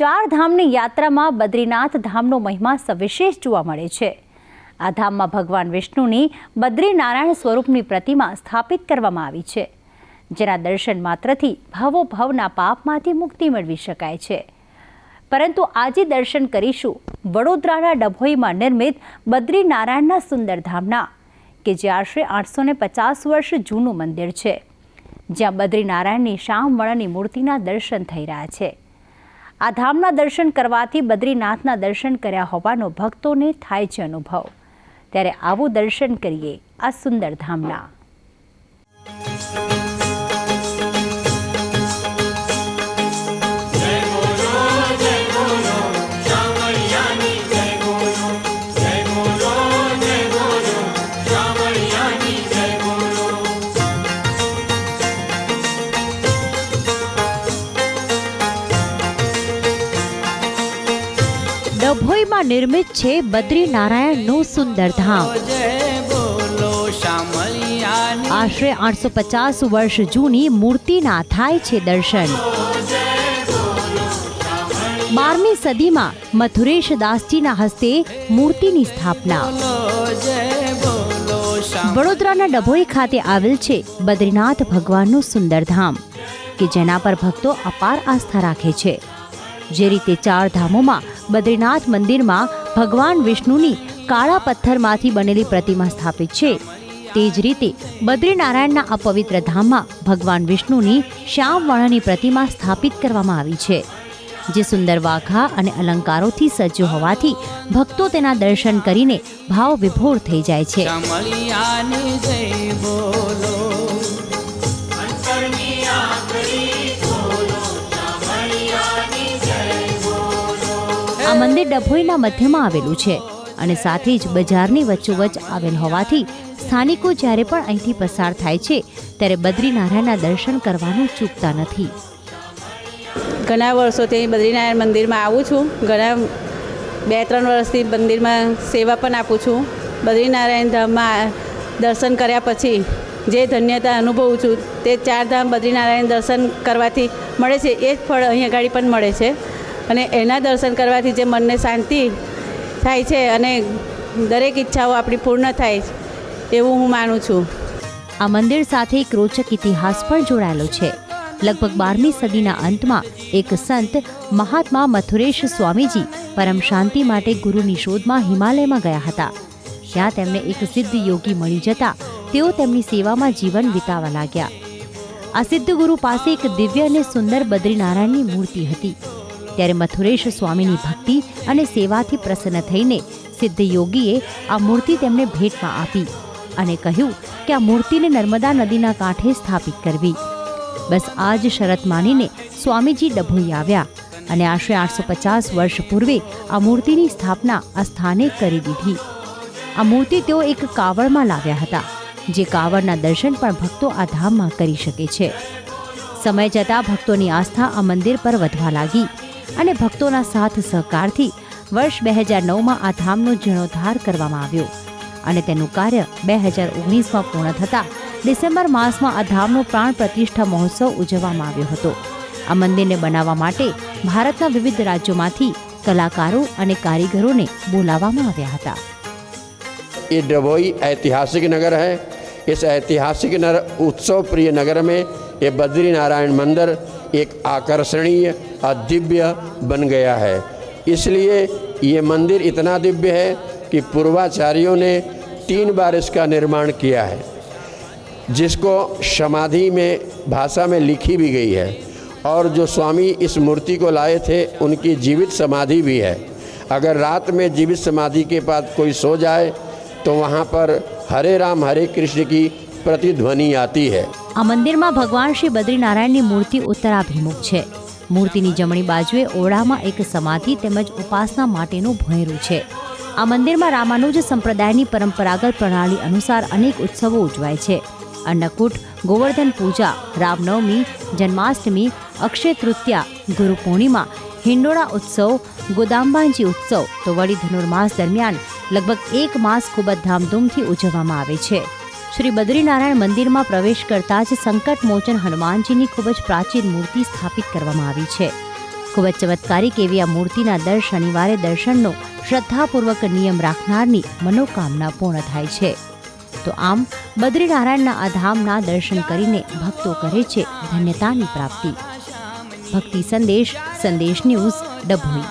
ચાર ધામની યાત્રામાં બદ્રીનાથ ધામનો મહિમા સવિશેષ જોવા મળે છે. આ ધામમાં ભગવાન વિષ્ણુની બદ્રીનારાયણ સ્વરૂપની પ્રતિમા સ્થાપિત કરવામાં આવી છે, જેના દર્શન માત્રથી ભાવોભાવના પાપમાંથી મુક્તિ મેળવી શકાય છે. પરંતુ આજે દર્શન કરીશું વડોદરાના ડભોઈમાં નિર્મિત બદ્રીનારાયણના સુંદર ધામના, કે જે આશરે આઠસો ને પચાસ વર્ષ જૂનું મંદિર છે, જ્યાં બદ્રીનારાયણની શ્યામ વર્ણની મૂર્તિના દર્શન થઈ રહ્યા છે. આ ધામના દર્શન કરવાથી બદ્રીનાથના દર્શન કર્યા હોવાનો ભક્તોને થાય છે અનુભવ. ત્યારે આવું દર્શન કરીએ આ સુંદર ધામના. ડભોઈમાં નિર્મિત છે બદ્રીનારાયણનું સુંદર ધામ. આશરે આઠસો પચાસ વર્ષ જૂની મૂર્તિના થાય છે દર્શન. બારમી સદીમાં મથુરેશ દાસજીના હસ્તે મૂર્તિની સ્થાપના. વડોદરાના ડભોઈ ખાતે આવેલ છે બદ્રીનાથ ભગવાનનું સુંદર ધામ, કે જેના પર ભક્તો અપાર આસ્થા રાખે છે. જે રીતે ચાર ધામોમાં બદ્રીનાથ મંદિરમાં ભગવાન વિષ્ણુની કાળા પથ્થરમાંથી બનેલી પ્રતિમા સ્થાપિત છે. તે જ રીતે બદ્રીનારાયણના આ પવિત્ર ધામમાં ભગવાન વિષ્ણુની શ્યામ વર્ણની પ્રતિમા સ્થાપિત કરવામાં આવી છે, જે સુંદર વાઘા અને અલંકારોથી સજ્જ હોવાથી ભક્તો તેના દર્શન કરીને ભાવ વિભોર થઈ જાય છે. મંદિર ડભોઈના મધ્યમાં આવેલું છે અને સાથે જ બજારની વચ્ચોવચ્ચ આવેલ હોવાથી સ્થાનિકો જ્યારે પણ અહીંથી પસાર થાય છે, ત્યારે બદ્રીનારાયણના દર્શન કરવાનું ચૂકતા નથી. ઘણા વર્ષોથી બદ્રીનારાયણ મંદિરમાં આવું છું. ઘણા બે, ત્રણ વર્ષથી મંદિરમાં સેવા પણ આપું છું. બદ્રીનારાયણ ધામમાં દર્શન કર્યા પછી જે ધન્યતા અનુભવું છું, તે ચાર ધામ બદ્રીનારાયણ દર્શન કરવાથી મળે છે. એ જ ફળ અહીં આગળ પણ મળે છે. અને એના દર્શન કરવાથી જે મનને શાંતિ થાય છે અને દરેક ઈચ્છાઓ આપણી પૂર્ણ થાય એવું હું માનું છું. આ મંદિર સાથે એક રોચક ઇતિહાસ પણ જોડાયેલો છે. લગભગ બારમી સદીના અંતમાં એક સંત મહાત્મા મથુરેશ સ્વામીજી પરમ શાંતિ માટે ગુરુની શોધમાં હિમાલયમાં ગયા હતા. ત્યાં તેમને એક સિદ્ધ યોગી મળી જતા તેઓ તેમની સેવામાં જીવન વિતાવા લાગ્યા. આ સિદ્ધ ગુરુ પાસે એક દિવ્ય અને સુંદર બદ્રીનારાયણની મૂર્તિ હતી. ત્યારે મથુરેશ સ્વામીની ભક્તિ અને સેવાથી પ્રસન્ન થઈને સિદ્ધયોગીએ આ મૂર્તિ તેમને ભેટમાં આપી અને કહ્યું કે આ મૂર્તિને નર્મદા નદીના કાંઠે સ્થાપિત કરવી. બસ આ જ શરત માનીને સ્વામીજી ડભોઈ આવ્યા અને આશરે આઠસો પચાસ વર્ષ પૂર્વે આ મૂર્તિની સ્થાપના આ સ્થાને કરી દીધી. આ મૂર્તિ તેઓ એક કાવડમાં લાવ્યા હતા, જે કાવડના દર્શન પણ ભક્તો આ ધામમાં કરી શકે છે. સમય જતાં ભક્તોની આસ્થા આ મંદિર પર વધવા લાગી. અને ભક્તોના સાથ સહકારથી વર્ષ બે હજાર નવમાં આ ધામનો જીર્ણોદ્ધાર કરવામાં આવ્યો અને તેનું કાર્ય બે હજાર ઓગણીસમાં પૂર્ણ થતાં ડિસેમ્બર માસમાં આ ધામનો પ્રાણ પ્રતિષ્ઠા મહોત્સવ ઉજવવામાં આવ્યો હતો આ મંદિરને બનાવવા માટે ભારતના વિવિધ રાજ્યોમાંથી કલાકારો અને કારીગરોને બોલાવવામાં આવ્યા હતા ये डभोई ऐतिहासिक नगर है इस ऐतिहासिक नगर उत्सव प्रिय नगर में ये बद्री नारायण मंदिर एक आकर्षणीय और दिव्य बन गया है इसलिए ये मंदिर इतना दिव्य है कि पूर्वाचार्यों ने तीन बार इसका निर्माण किया है जिसको समाधि में भाषा में लिखी भी गई है और जो स्वामी इस मूर्ति को लाए थे उनकी जीवित समाधि भी है अगर रात में जीवित समाधि के पास कोई सो जाए तो वहाँ पर हरे राम हरे कृष्ण की प्रतिध्वनि आती है આ મંદિરમાં ભગવાન શ્રી બદ્રીનારાયણની મૂર્તિ ઉત્તરાભિમુખ છે મૂર્તિની જમણી બાજુએ ઓરડામાં એક સમાધિ તેમજ ઉપાસના માટેનું ભોંયરું છે. આ મંદિરમાં રામાનુજ સંપ્રદાયની પરંપરાગત પ્રણાલી અનુસાર અનેક ઉત્સવો ઉજવાય છે. અન્નકૂટ, ગોવર્ધન પૂજા, રામનવમી, જન્માષ્ટમી, અક્ષય તૃતીયા, ગુરુ પૂર્ણિમા, હિંડોળા ઉત્સવ, ગોદામબાંજી ઉત્સવ તો વળી ધનુર્માસ દરમિયાન લગભગ એક માસ ખૂબ જ ધામધૂમથી ઉજવવામાં આવે છે. શ્રી બદ્રીનારાયણ મંદિરમાં પ્રવેશ કરતા જ સંકટ મોચન હનુમાનજીની ખૂબ જ પ્રાચીન મૂર્તિ સ્થાપિત કરવામાં આવી છે. ખૂબ જ ચમત્કારિક એવી આ મૂર્તિના દર શનિવારે દર્શનનો શ્રદ્ધાપૂર્વક નિયમ રાખનારની મનોકામના પૂર્ણ થાય છે. તો આમ, બદ્રીનારાયણના આ ધામના દર્શન કરીને ભક્તો કરે છે ધન્યતાની પ્રાપ્તિ. ભક્તિ સંદેશ સંદેશ ન્યૂઝ, ડભોઈ.